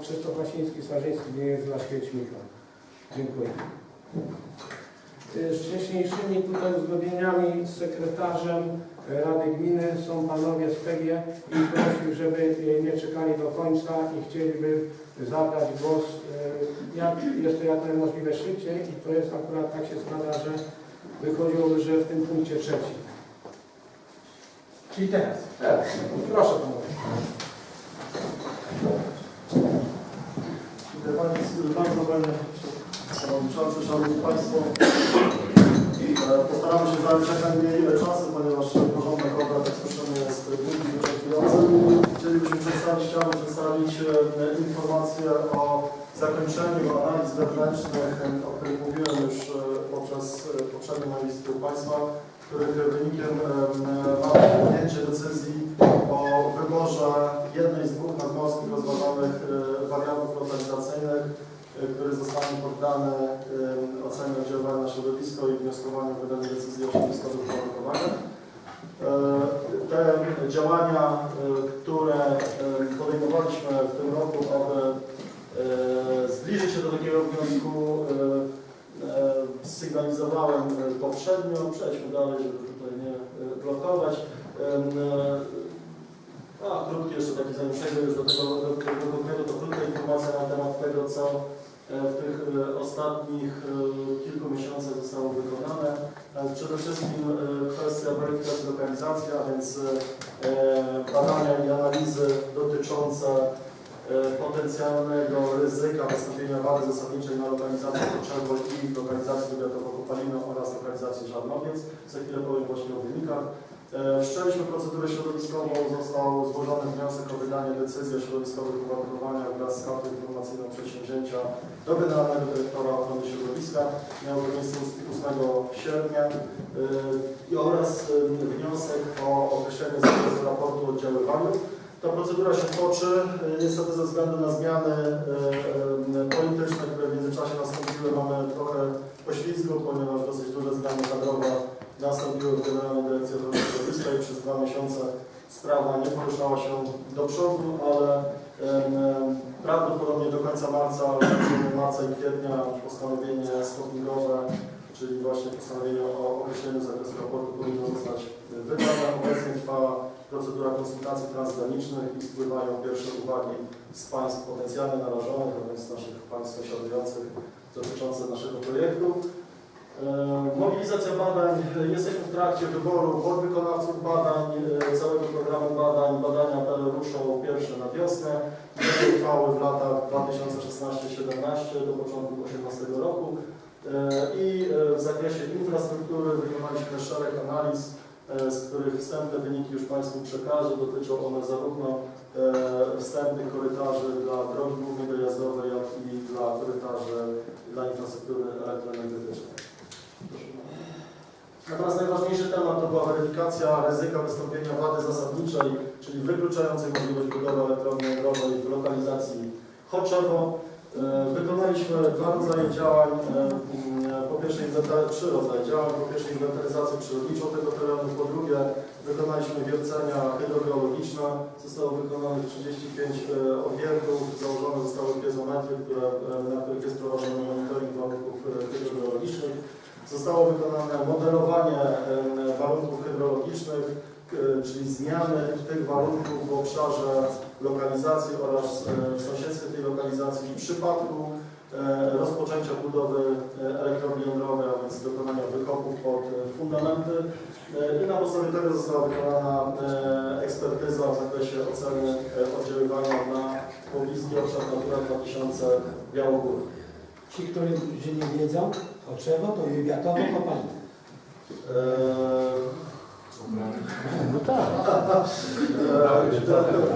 Krzysztof Wasiński, Sarzyński, nie jest dla Świecznika. Dziękuję. Z wcześniejszymi tutaj uzgodnieniami z sekretarzem Rady Gminy są panowie z PG i prosił, żeby y, nie czekali do końca i chcieliby zabrać głos y, jak, jeszcze jak najmożliwie szybciej i to jest akurat tak się składa, że wychodziłoby, że w tym punkcie trzecim. Czyli teraz. Teraz, proszę panowie. Dziękuję Panie bardzo Panie Przewodniczący, Szanowni Państwo. E, Postaramy się zająć jak najmniej czasu, ponieważ porządek obrad ekspresyjny jest długi i wyczerpujący. Chcielibyśmy przedstawić, chciałbym przedstawić e, informacje o zakończeniu analiz wewnętrznych, e, o których mówiłem już e, podczas e, poprzedniej listy Państwa, których wynikiem e, mamy podjęcie decyzji o wyborze jednej z dwóch nadmorskich rozważanych e, wariantów lokalizacyjnych, e, który zostanie poddany e, ocenie oddziaływania na środowisko i wnioskowaniu o wydanie decyzji o środowiskowym uwarunkowaniach. E, Te działania, e, które podejmowaliśmy w tym roku, aby e, zbliżyć się do takiego wniosku, sygnalizowałem poprzednio. Przejdźmy dalej, żeby tutaj nie blokować. A, krótki jeszcze taki, zanim przejdę już do tego, do to krótka informacja na temat tego, co w tych e, ostatnich e, kilku miesiącach zostało wykonane. E, Przede wszystkim e, kwestia weryfikacji lokalizacji, a więc e, badania i analizy dotyczące e, potencjalnego ryzyka wystąpienia wady zasadniczej na lokalizację Koczerwo i lokalizacji Wywiatowo-Kopaliny oraz lokalizacji Żarnowiec. Za chwilę powiem właśnie o wynikach. E, Wszczęliśmy procedurę środowiskową, został złożony wniosek o wydanie decyzji o środowiskowych uwarunkowaniach wraz z kartą informacyjną przedsięwzięcia do Generalnego Dyrektora Ochrony Środowiska. Miało to miejsce 8 sierpnia e, i oraz e, wniosek o określenie zakresu raportu o oddziaływaniu. Ta procedura się toczy, e, niestety ze względu na zmiany e, e, polityczne, które w międzyczasie nastąpiły, mamy trochę poślizgu, ponieważ dosyć duże zmiany kadrowe nastąpiły w Generalnej Dyrekcji Ochrony Przez dwa miesiące sprawa nie poruszała się do przodu, ale prawdopodobnie do końca marca, marca i kwietnia postanowienie stopniowe, czyli właśnie postanowienie o określeniu zakresu raportu powinno zostać wydane. Obecnie trwa procedura konsultacji transgranicznych i spływają pierwsze uwagi z państw potencjalnie narażonych, a więc naszych państw sąsiadujących dotyczące naszego projektu. E, Mobilizacja badań. Jesteśmy w trakcie wyboru podwykonawców badań, e, całego programu badań. Badania te ruszą pierwsze na wiosnę. Będą trwały w latach 2016-17 do początku 2018 roku. E, I w zakresie infrastruktury wykonaliśmy szereg analiz, z których wstępne wyniki już Państwu przekażę. Dotyczą one zarówno wstępnych korytarzy dla drogi głównie dojazdowej, jak i dla korytarzy dla infrastruktury elektroenergetycznej. Natomiast najważniejszy temat to była weryfikacja ryzyka wystąpienia wady zasadniczej, czyli wykluczającej możliwość budowy elektrowni jądrowej w lokalizacji Choczewo. E, Wykonaliśmy dwa rodzaje działań, e, po pierwsze trzy rodzaje działań, po pierwsze inwentaryzację przyrodniczą tego terenu, po drugie wykonaliśmy wiercenia hydrogeologiczne, zostało wykonanych 35 e, obiektów, założone zostały piezometry, które, na których jest prowadzony monitoring warunków hydrogeologicznych. Zostało wykonane modelowanie warunków hydrologicznych, czyli zmiany tych warunków w obszarze lokalizacji oraz w sąsiedztwie tej lokalizacji w przypadku rozpoczęcia budowy elektrowni jądrowej, a więc dokonania wykopów pod fundamenty. I na podstawie tego została wykonana ekspertyza w zakresie oceny oddziaływania na pobliski obszar Natura 2000 Białogór. Ci, którzy nie wiedzą, Oczewo to wywiatowo kopalnia. Eee, No tak.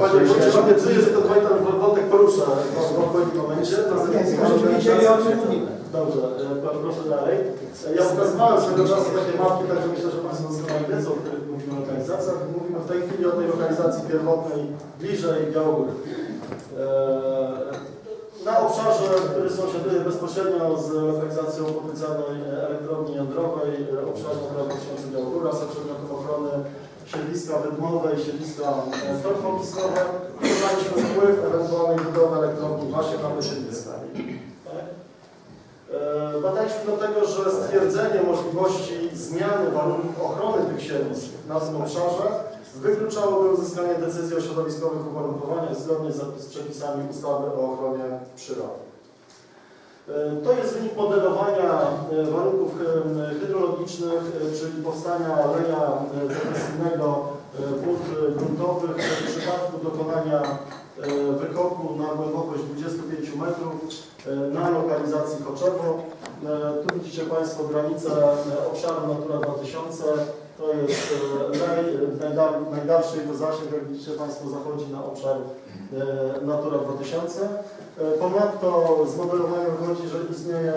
Panie Wójcie, obiecuję, że to pamiętam wątek poruszę w odpowiednim momencie. Nie, tylko rzeczywiście ja o czym mówimy. Dobrze, e, proszę dalej. Ja pokazywałem swego czasu takie mapki, także myślę, że Państwo doskonale wiedzą, o których mówimy lokalizacjach. Mówimy w tej chwili o tej lokalizacji pierwotnej bliżej Białogóry. E, Na obszarze, który sąsiaduje bezpośrednio z lokalizacją potencjalnej elektrowni jądrowej, e, obszarze Natura 2000 Białogóra są przedmiotem ochrony siedliska wydmowe i siedliska e, torfowiskowe. ocenialiśmy wpływ ewentualnej budowy elektrowni właśnie na wysiedliska. Tak? E, Badaliśmy dlatego, że stwierdzenie możliwości zmiany warunków ochrony tych siedlisk na tym obszarze wykluczałoby uzyskanie decyzji o środowiskowych uwarunkowaniach zgodnie z przepisami ustawy o ochronie przyrody. E, To jest wynik modelowania e, warunków e, hydrologicznych, czyli powstania leja e, depresyjnego wód gruntowych w przypadku dokonania wykopu na głębokość 25 metrów na lokalizacji Koczewo. E, Tu widzicie Państwo granicę obszaru Natura 2000. To jest e, najdalszy jego zasięg, jak widzicie Państwo, zachodzi na obszar e, Natura 2000. E, Ponadto z modelowania wychodzi, że istnieje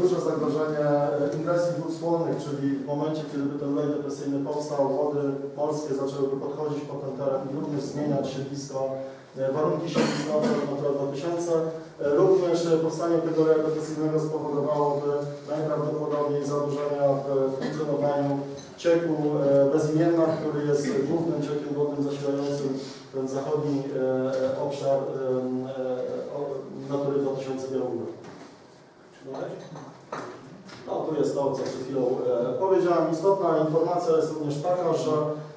duże zagrożenie ingresji wód słonnych, czyli w momencie, kiedy by ten lej depresyjny powstał, wody morskie zaczęłyby podchodzić pod ten teren i również zmieniać siedlisko, warunki siedliska Natura 2000. E, Również powstanie tego leju depresyjnego spowodowałoby najprawdopodobniej zaburzenia w funkcjonowaniu cieku e, bezimienna, który jest głównym ciekiem wodnym zasilającym ten zachodni e, e, obszar Natury 2000 Białogór. No, tu jest to, co przed chwilą powiedziałem. Istotna informacja jest również taka, że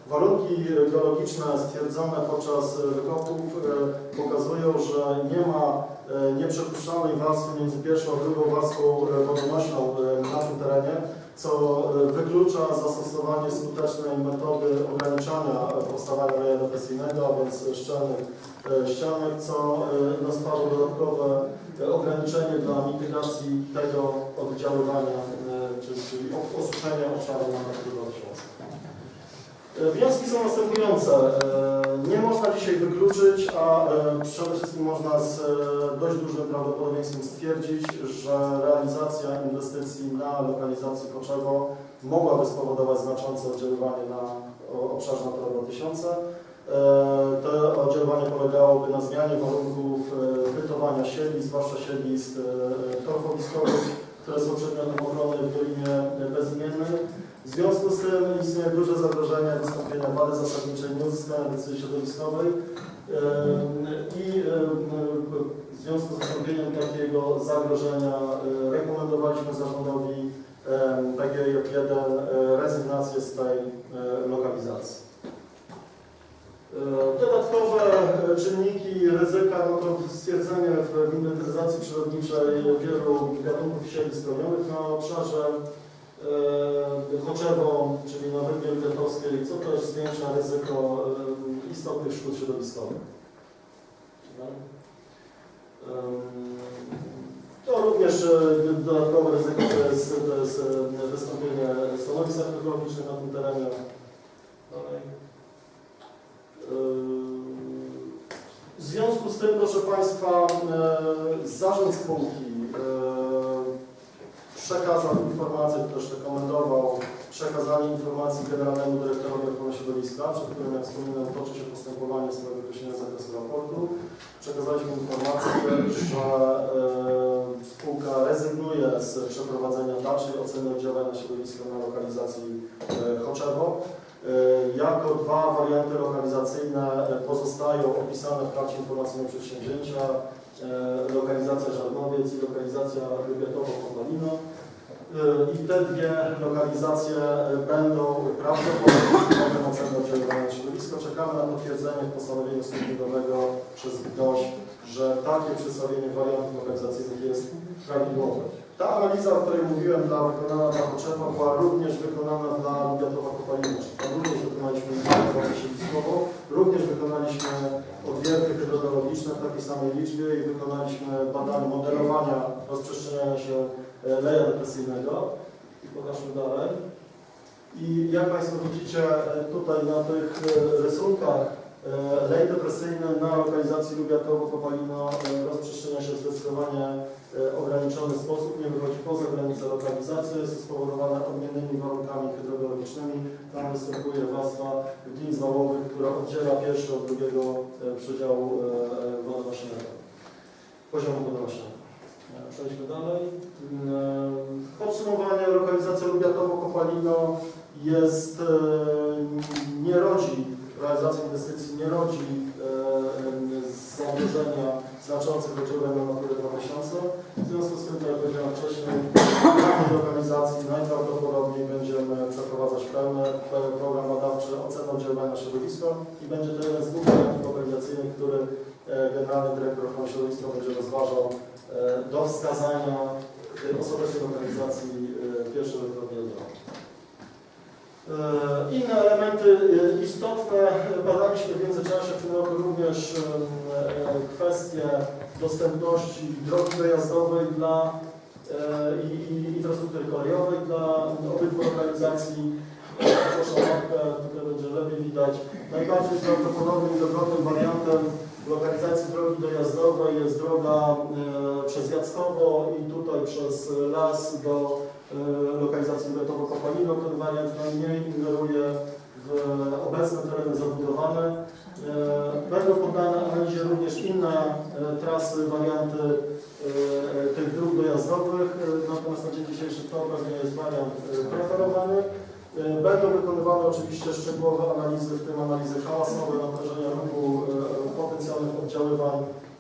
warunki geologiczne stwierdzone podczas wykopów pokazują, że nie ma nieprzepuszczalnej warstwy między pierwszą a drugą warstwą wodonośną na tym terenie, co e, wyklucza zastosowanie skutecznej metody ograniczania powstawania leja depresyjnego, a więc szczelnych e, ścianek, co e, stwarza dodatkowe ograniczenie dla mitygacji tego oddziaływania, czyli, osuszenia obszaru na Natura 2000. E, Wnioski są następujące. Nie można dzisiaj wykluczyć, a e, przede wszystkim można z e, dość dużym prawdopodobieństwem stwierdzić, że realizacja inwestycji na lokalizacji Koczewo mogłaby spowodować znaczące oddziaływanie na obszarze Natura 2000. E, To oddziaływanie polegałoby na zmianie warunków bytowania siedlisk, zwłaszcza siedlisk torfowiskowych, które są przedmiotem ochrony w Dolinie Bezimiennej. W związku z tym istnieje duże zagrożenie wystąpienia wady zasadniczej, nieuzyskania decyzji środowiskowej i w związku z wystąpieniem takiego zagrożenia e, rekomendowaliśmy zarządowi em, PGJ1 e, rezygnację z tej e, lokalizacji. Dodatkowe czynniki ryzyka, no to stwierdzenie w inwentaryzacji przyrodniczej wielu gatunków siedlisk na obszarze e, Choczewo, czyli na Wyrmie Wielkowskiej, co też zwiększa ryzyko e, istotnych szkód środowiskowych. Em, To również e, dodatkowe ryzyko to jest, to jest e, wystąpienie stanowisk archeologicznych na tym terenie. W związku z tym, proszę Państwa, e, zarząd spółki e, przekazał informację, też rekomendował przekazanie informacji Generalnemu Dyrektorowi Ochrony Środowiska, przed którym, jak wspominałem, toczy się postępowanie w sprawie określenia zakresu raportu. Przekazaliśmy informację, że e, spółka rezygnuje z przeprowadzenia dalszej oceny oddziaływania środowiska na lokalizacji e, Choczewo. E, Jako dwa warianty lokalizacyjne pozostają opisane w karcie informacyjnej przedsięwzięcia lokalizacja Żarnowiec i lokalizacja Lubiatowo-Kopalino. I te dwie lokalizacje będą prawdopodobnie przedmiotem oceny oddziaływania na środowisko. Czekamy na potwierdzenie w postanowieniu stopniowego przez GDOŚ, że takie przedstawienie wariantów lokalizacyjnych jest prawidłowe. Ta analiza, o której mówiłem, dla wykonana dla Choczewa, była również wykonana dla Lubiatowa Kopalina. Tam również wykonaliśmy informację siedliskową, również wykonaliśmy odwierty hydrogeologiczne w takiej samej liczbie i wykonaliśmy badanie modelowania rozprzestrzeniania się leja depresyjnego. I pokażmy dalej. I jak Państwo widzicie e, tutaj na tych e, rysunkach, e, lej depresyjny na lokalizacji Lubiatowo-Kopalino rozprzestrzenia się w zdecydowanie ograniczony sposób, nie wychodzi poza granicę lokalizacji, jest spowodowane odmiennymi warunkami hydrogeologicznymi. Tam występuje warstwa glin zwałowych, która oddziela pierwszy od drugiego przedziału wodonośnego, poziomu. E, Przejdźmy dalej. Podsumowanie, lokalizacja Lubiatowo-Kopalino jest, e, nie rodzi, realizacja inwestycji nie rodzi zaburzenia znaczących oddziaływań na Naturę 2000. W związku z tym, tak jak powiedziałem wcześniej, w lokalizacji najprawdopodobniej będziemy przeprowadzać pełny program badawczy oceny oddziaływania na środowisko i będzie to jeden z dwóch projektów lokalizacyjnych, który e, Generalny Dyrektor Ochrony Środowiska będzie rozważał e, do wskazania osobowej lokalizacji e, pierwszej elektrowni jądrowej. Inne elementy e, istotne, badaliśmy w międzyczasie w tym roku również e, kwestie dostępności drogi dojazdowej dla i, i infrastruktury kolejowej dla obydwu lokalizacji. Proszę o mapkę, tutaj będzie lepiej widać. Najbardziej prawdopodobnym i wariantem lokalizacji drogi dojazdowej jest droga e, przez Jackowo i tutaj przez las do e, lokalizacji Letowo-Kopalino. Ten wariant najmniej ingeruje w obecne tereny zabudowane. E, Będą poddane analizie również inne e, trasy, warianty e, tych dróg dojazdowych, e, natomiast na dzień dzisiejszy to pewnie jest wariant e, preferowany. E, Będą wykonywane oczywiście szczegółowe analizy, w tym analizy hałasowe, natężenia ruchu, e, potencjalnych oddziaływań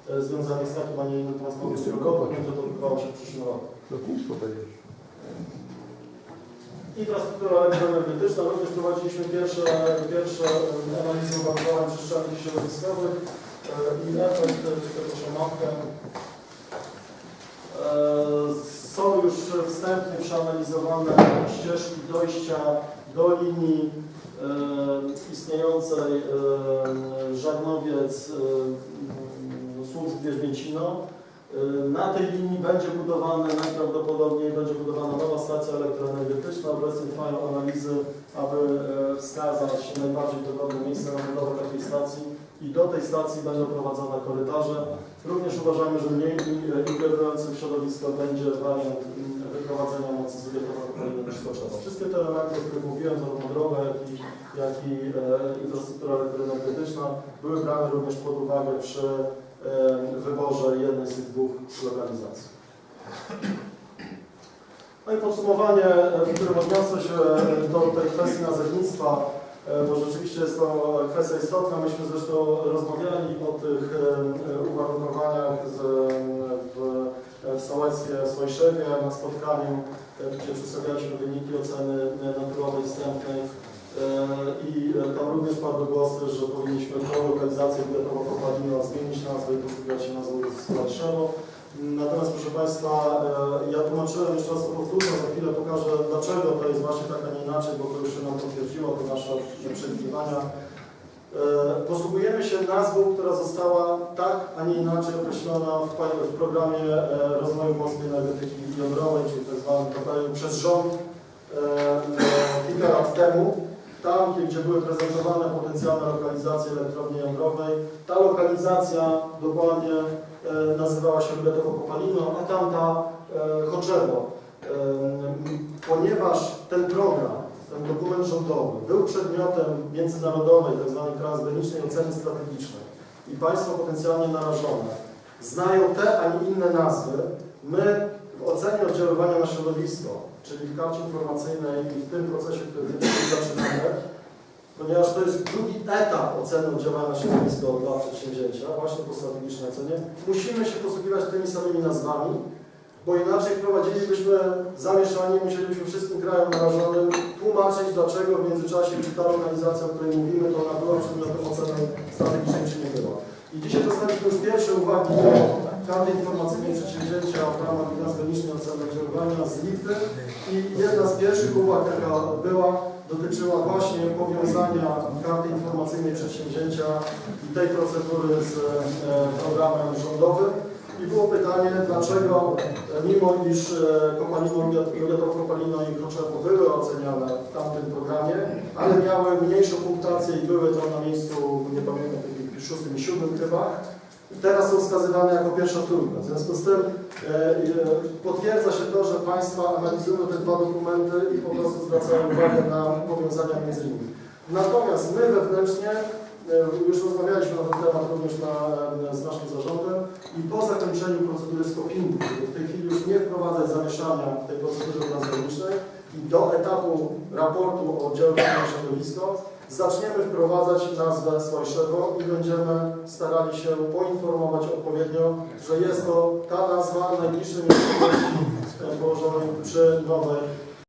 e, związanych z takim, a nie innym transportem drogowym. Będzie to odbywało się w przyszłym roku. Infrastruktura elektroenergetyczna. Również prowadziliśmy pierwsze, pierwsze analizy uwarunkowań przestrzennych i środowiskowych i efekt, proszę mapkę. Są już wstępnie przeanalizowane ścieżki dojścia do linii e, istniejącej e, Żarnowiec e, Słupsk Wierzbięcino. Na tej linii będzie budowana, najprawdopodobniej będzie budowana nowa stacja elektroenergetyczna. Obecnie trwają analizy, aby wskazać najbardziej dogodne miejsce na budowę takiej stacji i do tej stacji będą prowadzone korytarze. Również uważamy, że mniej ingerujący w środowisko będzie wariant mm, wyprowadzenia mocy z Wielkopolskiego niż Koczowa. Wszystkie te elementy, o których mówiłem, zarówno droga, jak i, jak i e, infrastruktura elektroenergetyczna, były brane również pod uwagę przy e, wyborze jednej z tych dwóch lokalizacji. No i podsumowanie, e, w którym odniosę się do tej kwestii nazewnictwa, e, bo rzeczywiście jest to kwestia istotna. Myśmy zresztą rozmawiali o tych e, uwarunkowaniach z, w, w sołectwie Swojszewie na spotkaniu, e, gdzie przedstawialiśmy wyniki oceny e, naturowej wstępnej. E, I e, tam również padły głosy, że powinniśmy tą lokalizację Bietowo Kopadino zmienić nazwę i posługiwać się nazwą Sławszewo. Natomiast proszę Państwa, e, ja tłumaczyłem, jeszcze raz to powtórzę, za chwilę pokażę dlaczego to jest właśnie tak, a nie inaczej, bo to już się nam potwierdziło, to nasze przewidywania. E, Posługujemy się nazwą, która została tak, a nie inaczej określona w, w programie e, rozwoju morskiej energetyki jądrowej, czyli tak zwanym przez rząd kilka lat temu. Tam, gdzie były prezentowane potencjalne lokalizacje elektrowni jądrowej, ta lokalizacja dokładnie e, nazywała się Lubetowo Kopalino, a tamta e, Choczewo. E, Ponieważ ten program, ten dokument rządowy był przedmiotem międzynarodowej, tzw. transgranicznej oceny strategicznej i państwo potencjalnie narażone znają te, a nie inne nazwy, my w ocenie oddziaływania na środowisko, czyli w karcie informacyjnej i w tym procesie, który zaczynamy, ponieważ to jest drugi etap oceny oddziaływania na środowisko dla przedsięwzięcia, właśnie po strategicznej ocenie, musimy się posługiwać tymi samymi nazwami, bo inaczej wprowadzilibyśmy zamieszanie, musielibyśmy wszystkim krajom narażonym tłumaczyć, dlaczego w międzyczasie, czy ta lokalizacja, o której mówimy, to ona była przedmiotem oceny strategicznej, czy nie była. I dzisiaj dostaliśmy już pierwsze uwagi do karty informacyjnej przedsięwzięcia w ramach transgranicznej oceny oddziaływania z Litwy i jedna z pierwszych uwag, jaka była, dotyczyła właśnie powiązania karty informacyjnej przedsięwzięcia i tej procedury z e, programem rządowym. I było pytanie, dlaczego e, mimo iż Kopalino, Lubiatowo Kopalino i Kroczewo były oceniane w tamtym programie, ale miały mniejszą punktację i były tam na miejscu, nie pamiętam, takich szóstym i siódmym chyba, teraz są wskazywane jako pierwsza trójka. W związku z tym e, e, potwierdza się to, że Państwa analizują te dwa dokumenty i po prostu zwracają uwagę na powiązania między nimi. Natomiast my wewnętrznie E, Już rozmawialiśmy na ten temat również na, z naszym zarządem i po zakończeniu procedury scopingu, w tej chwili już nie wprowadzać zamieszania w tej procedurze transgranicznej i do etapu raportu o oddziaływaniu na środowisko, zaczniemy wprowadzać nazwę Słajszewo i będziemy starali się poinformować odpowiednio, że jest to ta nazwa e, położonej przy nowej